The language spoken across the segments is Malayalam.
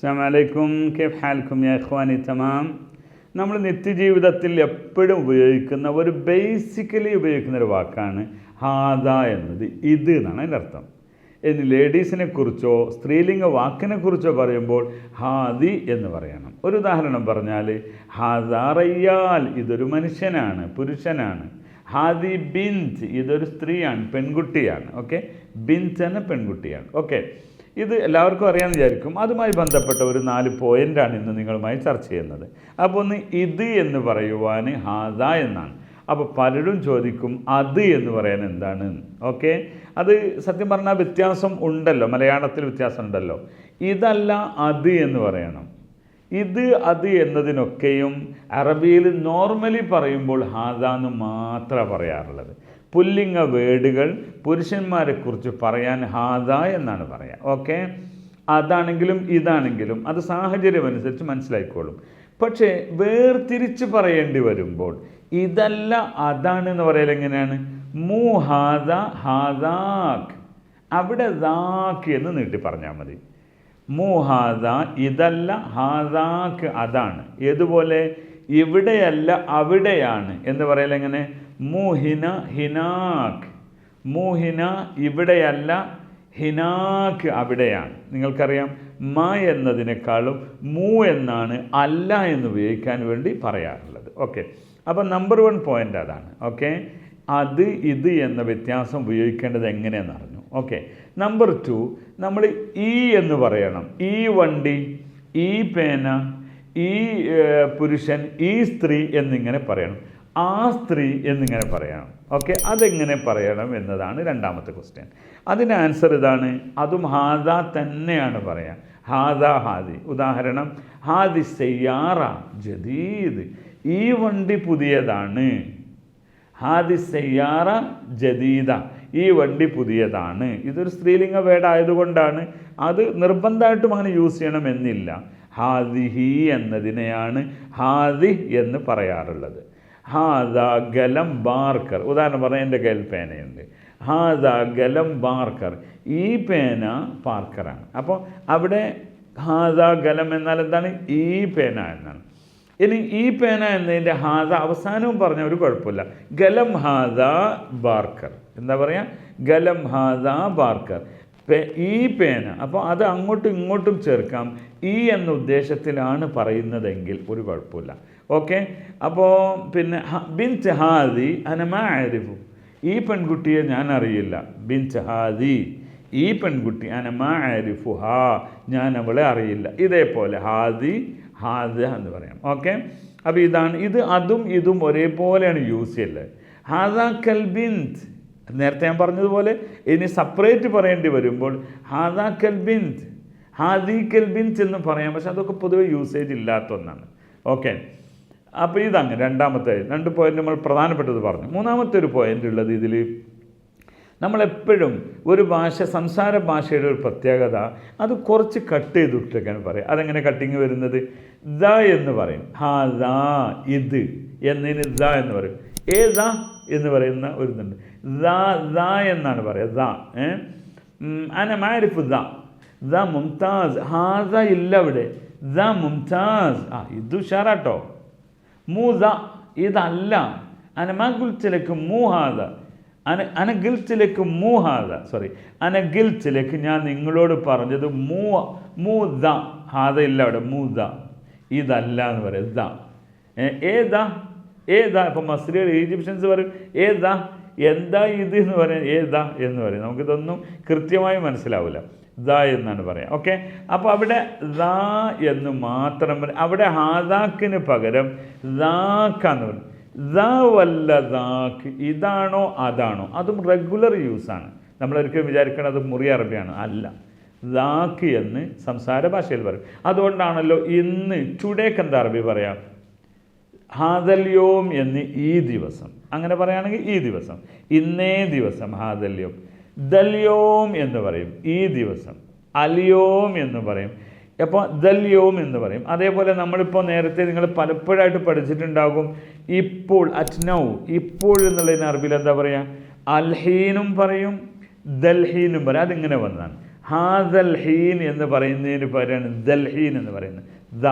അസ്സാമലൈക്കും കെഫ് ഹാൽക്കും യാ ഇഖ്വാനി തമാം. നമ്മൾ നിത്യജീവിതത്തിൽ എപ്പോഴും ഉപയോഗിക്കുന്ന ഒരു ബേസിക്കലി ഉപയോഗിക്കുന്ന ഒരു വാക്കാണ് ഹാദ എന്നത്. ഇത് എന്നാണ് അതിന്റെ അർത്ഥം. ഇനി ലേഡീസിനെ കുറിച്ചോ സ്ത്രീലിംഗ വാക്കിനെ കുറിച്ചോ പറയുമ്പോൾ ഹാദി എന്ന് പറയണം. ഒരു ഉദാഹരണം പറഞ്ഞാൽ ഹാദാറയ്യാൽ ഇതൊരു മനുഷ്യനാണ് പുരുഷനാണ്. ഹാദി ബിൻത് ഇതൊരു സ്ത്രീയാണ് പെൺകുട്ടിയാണ്. ഓക്കെ? ബിൻത് എന്ന പെൺകുട്ടിയാണ്. ഓക്കെ? ഇത് എല്ലാവർക്കും അറിയാമെന്ന് വിചാരിക്കും. അതുമായി ബന്ധപ്പെട്ട ഒരു നാല് പോയിന്റാണ് ഇന്ന് നിങ്ങളുമായി ചർച്ച ചെയ്യുന്നത്. അപ്പോൾ ഒന്ന് ഇത് എന്ന് പറയുവാൻ ഹാദ എന്നാണ്. അപ്പോൾ പലരും ചോദിക്കും അത് എന്ന് പറയാൻ എന്താണ്? ഓക്കെ? അത് സത്യം പറഞ്ഞാൽ വ്യത്യാസം ഉണ്ടല്ലോ. മലയാളത്തിൽ വ്യത്യാസം ഉണ്ടല്ലോ. ഇതല്ല അത് എന്ന് പറയണം. ഇത് അത് എന്നതിനൊക്കെയും അറബിയിൽ നോർമലി പറയുമ്പോൾ ഹാദ എന്ന് മാത്രമാണ് പറയാറുള്ളത്. പുല്ലിംഗ വേർഡുകൾ പുരുഷന്മാരെക്കുറിച്ച് പറയാൻ ഹാദ എന്നാണ് പറയുക ഓക്കെ? അതാണെങ്കിലും ഇതാണെങ്കിലും അത് സാഹചര്യം അനുസരിച്ച് മനസ്സിലാക്കിക്കോളും പക്ഷേ വേർതിരിച്ച് പറയേണ്ടി വരുമ്പോൾ ഇതല്ല അതാണ് എന്ന് പറയൽ എങ്ങനെയാണ്? മൂ ഹാദ ഹാദാക്ക് അവിടെ ദാക്ക് എന്ന് നീട്ടി പറഞ്ഞാൽ മതി. മൂ മൂഹാദ ഇതല്ല ഹാദാക്ക് അതാണ്. ഏതുപോലെ? ഇവിടെയല്ല അവിടെയാണ്. എന്ന് പറയൽ എങ്ങനെ? മൂഹിന ഹിനാഖ്. മൂഹിന ഇവിടെയല്ല ഹിനാക്ക് അവിടെയാണ്. നിങ്ങൾക്കറിയാം മ എന്നതിനേക്കാളും മൂ എന്നാണ് അല്ല എന്ന് ഉപയോഗിക്കാൻ വേണ്ടി പറയാറുള്ളത്. ഓക്കെ. അപ്പം നമ്പർ വൺ പോയിന്റ് അതാണ്. ഓക്കെ. അത് ഇത് എന്ന വ്യത്യാസം ഉപയോഗിക്കേണ്ടത് എങ്ങനെയെന്ന് അറിഞ്ഞു. ഓക്കെ. നമ്പർ ടു നമ്മൾ ഈ എന്ന് പറയണം. ഈ വണ്ടി ഈ പേന ഈ പുരുഷൻ ഈ സ്ത്രീ എന്നിങ്ങനെ പറയണം. ആ സ്ത്രീ എന്നിങ്ങനെ പറയണം. ഓക്കെ? അതെങ്ങനെ പറയണം എന്നതാണ് രണ്ടാമത്തെ ക്വസ്റ്റ്യൻ അതിന് ആൻസർ ഇതാണ്. അതും ഹാദ തന്നെയാണ് പറയാം. ഹാദ ഹാദി. ഉദാഹരണം ഹാദി സയ്യാറ ജദീദ്. ഈ വണ്ടി പുതിയതാണ്. ഹാദി സയ്യാറ ജദീദ. ഈ വണ്ടി പുതിയതാണ്. ഇതൊരു സ്ത്രീലിംഗ വേടായതുകൊണ്ടാണ്. അത് നിർബന്ധമായിട്ടും അങ്ങനെ യൂസ് ചെയ്യണമെന്നില്ല ഹാദിഹി എന്നതിനെയാണ് ഹാദി എന്ന് പറയാറുള്ളത്. ഹാദ ഗലം ബാർക്കർ. ഉദാഹരണം പറഞ്ഞാൽ എന്റെ കയ്യിൽ പേനയുണ്ട്. ഹാദ ഗലം ബാർക്കർ. ഈ പേന പാർക്കറാണ്. അപ്പോൾ അവിടെ ഹാദ ഗലം എന്നാൽ എന്താണ്? ഈ പേന എന്നാണ്. ഇനി ഈ പേന എന്നതിന്റെ ഹാദ അവസാനവും പറഞ്ഞ ഒരു കുഴപ്പമില്ല. ഗലം ഹാദ ബാർക്കർ. എന്താ പറയുക ഗലം ഹാദ ബാർക്കർ. ഈ പേന. അപ്പോൾ അത് അങ്ങോട്ടും ഇങ്ങോട്ടും ചേർക്കാം. ഈ എന്ന ഉദ്ദേശത്തിലാണ് പറയുന്നതെങ്കിൽ ഒരു കുഴപ്പമില്ല. ഓക്കെ? അപ്പോൾ പിന്നെ ബിൻ ചഹാദി അനമാരിഫു ഈ പെൺകുട്ടിയെ ഞാൻ അറിയില്ല. ബിൻ ചഹാദി ഈ പെൺകുട്ടി അനമാ ആരിഫു ഹാ. ഞാൻ അവളെ അറിയില്ല. ഇതേപോലെ ഹാദി ഹാദ എന്ന് പറയാം. ഓക്കെ? അപ്പോൾ ഇതാണ് ഇത് അതും ഇതും ഒരേപോലെയാണ് യൂസ് ചെയ്യൽ. ഹാദ കൽബിന്ത് നേരത്തെ ഞാൻ പറഞ്ഞതുപോലെ ഇനി സെപ്പറേറ്റ് പറയേണ്ടി വരുമ്പോൾ ഹാദാ കൽബിന്ത് ഹാദി കൽബിന്ത് എന്ന് പറയാം. പക്ഷെ അതൊക്കെ പൊതുവെ യൂസേജ് ഇല്ലാത്ത ഒന്നാണ്. ഓക്കെ അപ്പോൾ ഇതങ്ങ് രണ്ടാമത്തെ രണ്ട് പോയിന്റ് നമ്മൾ പ്രധാനപ്പെട്ടത് പറഞ്ഞു. മൂന്നാമത്തെ ഒരു പോയിന്റ് ഉള്ളത് ഇതിൽ നമ്മളെപ്പോഴും ഒരു ഭാഷ സംസാര ഭാഷയുടെ ഒരു പ്രത്യേകത അത് കുറച്ച് കട്ട് ചെയ്തിട്ടൊക്കെയാണ് പറയും. അതെങ്ങനെ കട്ടിങ് വരുന്നത്? ദ എന്ന് പറയും. ഹാ ദ ഇത് എന്നതിന് ദ എന്ന് പറയും. ഏ ദ എന്ന് പറയുന്ന ഒരു ഇതുണ്ട്. ദ ദ എന്നാണ് പറയുക. ദ അന മാരിഫ് ദ. ദ മുംതാസ്. ഹാദ ഇല്ല അവിടെ. ദ മുംതാസ്. ആ ഇത് ഉഷാറാട്ടോ. മൂത ഇതല്ല. അനമഗുൽത്തിലേക്ക് മൂഹാദ അന അന ഗിൽത്തിലേക്ക് മൂ ഹാദ. സോറി. അന ഗിൽത്തിലേക്ക് ഞാൻ നിങ്ങളോട് പറഞ്ഞത് മൂ മൂദ ഹാദ ഇല്ല അവിടെ. മൂദ ഇതല്ല എന്ന് പറയും ദ. ഏതാ ഏതാ ഇപ്പം മസ്രിയർ ഈജിപ്ഷ്യൻസ് പറയും. ഏതാ എന്താ ഇത് എന്ന് പറയാൻ ഏതാ എന്ന് പറയും. നമുക്കിതൊന്നും കൃത്യമായി മനസ്സിലാവില്ല ദ എന്നാണ് പറയാം. ഓക്കെ? അപ്പോൾ അവിടെ ദാ എന്ന് മാത്രം പറയും. അവിടെ ഹാദാക്കിന് പകരം ദാക്കാന്ന് പറയും. ദ വല്ല ദാക്ക് ഇതാണോ അതാണോ? അതും റെഗുലർ യൂസാണ് നമ്മളൊരിക്കലും വിചാരിക്കുന്നത് മുറി അറബിയാണ്. അല്ല. ദാക്ക് എന്ന് സംസാര ഭാഷയിൽ പറയും. അതുകൊണ്ടാണല്ലോ ഇന്ന് ടുഡേക്ക് എന്താ അറബി പറയാം? ഹാദല്യോം എന്ന് ഈ ദിവസം. അങ്ങനെ പറയുകയാണെങ്കിൽ ഈ ദിവസം. ഇന്നേ ദിവസം ഹാദല്യോം. ദല്യോം എന്ന് പറയും ഈ ദിവസം. അലിയോം എന്ന് പറയും. അപ്പോൾ ദല്യോം എന്ന് പറയും. അതേപോലെ നമ്മളിപ്പോൾ നേരത്തെ നിങ്ങൾ പലപ്പോഴായിട്ട് പഠിച്ചിട്ടുണ്ടാകും ഇപ്പോൾ അറ്റ് നൗ ഇപ്പോൾ എന്നുള്ളതിന് അറബിൽ എന്താ പറയുക? അൽഹീനും പറയും ദൽഹീനും പറയും. അതിങ്ങനെ വന്നതാണ്. ഹാദൽ ഹീൻ എന്ന് പറയുന്നതിന് പേരാണ് ദൽഹീൻ എന്ന് പറയുന്നത്. ദ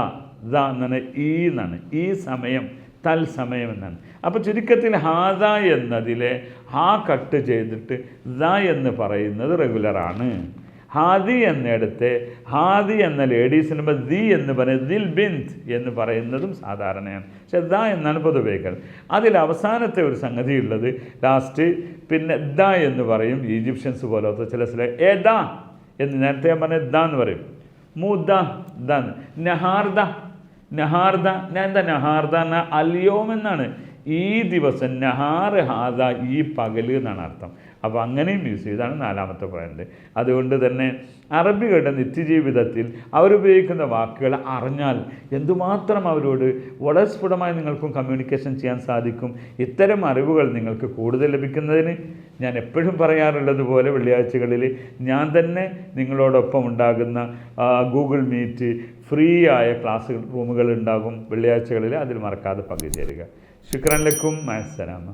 ദ എന്നാണ് ഈ എന്നാണ്. ഈ സമയം തൽസമയം എന്നാണ്. അപ്പോൾ ചുരുക്കത്തിൽ ഹാദ എന്നതിലെ ഹാ കട്ട് ചെയ്തിട്ട് ദ എന്ന് പറയുന്നത് റെഗുലറാണ്. ഹാദി എന്നിടത്തെ ഹാദി എന്ന ലേഡീസ് മുമ്പ് ദി എന്ന് പറയുന്നത് ദിൽ ബിന്ത് എന്ന് പറയുന്നതും സാധാരണയാണ്. പക്ഷെ ദ എന്നാണ് പൊതുപയോഗിക്കുന്നത് അതിൽ അവസാനത്തെ ഒരു സംഗതി ഉള്ളത് ലാസ്റ്റ് പിന്നെ ദ എന്ന് പറയും ഈജിപ്ഷ്യൻസ് പോലത്തെ ചില ചില ഏ ദ എന്ന് നേരത്തെ പറഞ്ഞ ദ എന്ന് പറയും. മുദ നഹാർദ. നഹാർദ. ഞാൻ എന്താ നഹാർദ? എന്ന അലിയോം എന്നാണ്. ഈ ദിവസം നഹാർ ഹാദ ഈ പകൽ എന്നാണ് അർത്ഥം. അപ്പോൾ അങ്ങനെയും യൂസ് ചെയ്താണ് നാലാമത്തെ പോയിന്റ് അതുകൊണ്ട് തന്നെ അറബികളുടെ നിത്യജീവിതത്തിൽ അവരുപയോഗിക്കുന്ന വാക്കുകൾ അറിഞ്ഞാൽ എന്തുമാത്രം അവരോട് വളരെ നിങ്ങൾക്കും കമ്മ്യൂണിക്കേഷൻ ചെയ്യാൻ സാധിക്കും. ഇത്തരം അറിവുകൾ നിങ്ങൾക്ക് കൂടുതൽ ലഭിക്കുന്നതിന് ഞാൻ എപ്പോഴും പറയാറുള്ളത് പോലെ വെള്ളിയാഴ്ചകളിൽ ഞാൻ തന്നെ നിങ്ങളോടൊപ്പം ഉണ്ടാകുന്ന ഗൂഗിൾ മീറ്റ് ഫ്രീ ആയ ക്ലാസ് റൂമുകൾ ഉണ്ടാകും. വെള്ളിയാഴ്ചകളിൽ അതിൽ മറക്കാതെ പങ്കുചേരുക ശുക്രൻ ലക്കും മാസലാമ